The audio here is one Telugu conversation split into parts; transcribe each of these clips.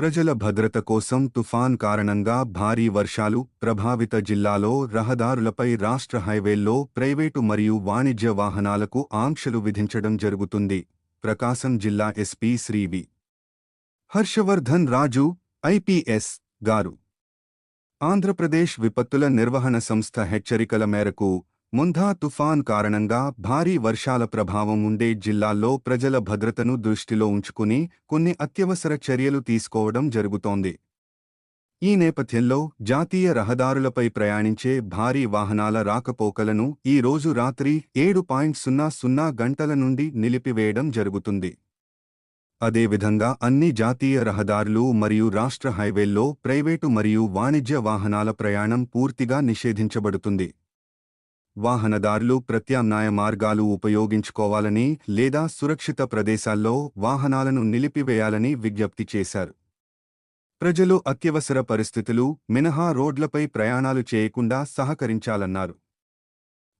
ప్రజల భద్రత కోసం తుఫాన్ కారణంగా భారీ వర్షాలు ప్రభావిత జిల్లాలో రహదారులపై రాష్ట్ర హైవేల్లో ప్రైవేటు మరియు వాణిజ్య వాహనాలకు ఆంక్షలు విధించడం జరుగుతుంది. ప్రకాశం జిల్లా ఎస్పీ శ్రీవి. హర్షవర్ధన్ రాజు ఐపీఎస్ గారు. ఆంధ్రప్రదేశ్ విపత్తుల నిర్వహణ సంస్థ హెచ్చరికల మేరకు ముంధా తుఫాన్ కారణంగా భారీ వర్షాల ప్రభావం ఉండే జిల్లాల్లో ప్రజల భద్రతను దృష్టిలో ఉంచుకుని కొన్ని అత్యవసర చర్యలు తీసుకోవడం జరుగుతోంది. ఈ నేపథ్యంలో జాతీయ రహదారులపై ప్రయాణించే భారీ వాహనాల రాకపోకలను ఈ రోజు రాత్రి ఏడు పాయింట్ సున్నా సున్నా గంటల నుండి నిలిపివేయడం జరుగుతుంది. అదేవిధంగా అన్ని జాతీయ రహదారులు మరియు రాష్ట్ర హైవేల్లో ప్రైవేటు మరియు వాణిజ్య వాహనాల ప్రయాణం పూర్తిగా నిషేధించబడుతుంది. వాహనదారులు ప్రత్యామ్నాయ మార్గాలు ఉపయోగించుకోవాలని లేదా సురక్షిత ప్రదేశాల్లో వాహనాలను నిలిపివేయాలని విజ్ఞప్తి చేశారు. ప్రజలు అత్యవసర పరిస్థితులు మినహా రోడ్లపై ప్రయాణాలు చేయకుండా సహకరించాలన్నారు.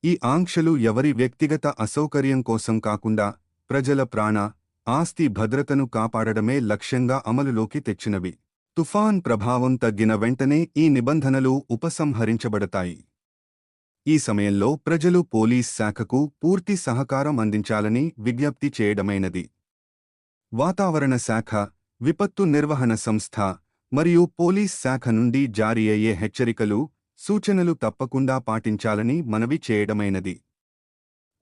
ఈ ఆంక్షలు ఎవరి వ్యక్తిగత అసౌకర్యం కోసం కాకుండా ప్రజల ప్రాణ ఆస్తి భద్రతను కాపాడడమే లక్ష్యంగా అమలులోకి తెచ్చినవి. తుఫాన్ ప్రభావం తగ్గిన వెంటనే ఈ నిబంధనలు ఉపసంహరించబడతాయి. ఈ సమయంలో ప్రజలు పోలీస్ శాఖకు పూర్తి సహకారం అందించాలని విజ్ఞప్తి చేయడమైనది. వాతావరణ శాఖ విపత్తు నిర్వహణ సంస్థ మరియు పోలీస్ శాఖ నుండి జారీ అయ్యే హెచ్చరికలు సూచనలు తప్పకుండా పాటించాలని మనవి చేయడమైనది.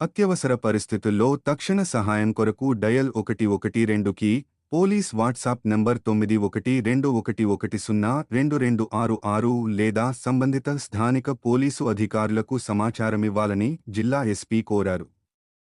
అత్యవసర పరిస్థితుల్లో తక్షణ సహాయం కొరకు డయల్ ఒకటి ఒకటి రెండుకి పోలీస్ వాట్సాప్ నంబర్ తొమ్మిది ఒకటి రెండు ఒకటి ఒకటి సున్నా రెండు రెండు ఆరు ఆరు లేదా సంబంధిత స్థానిక పోలీసు అధికారులకు సమాచారమివ్వాలని జిల్లా ఎస్పీ కోరారు.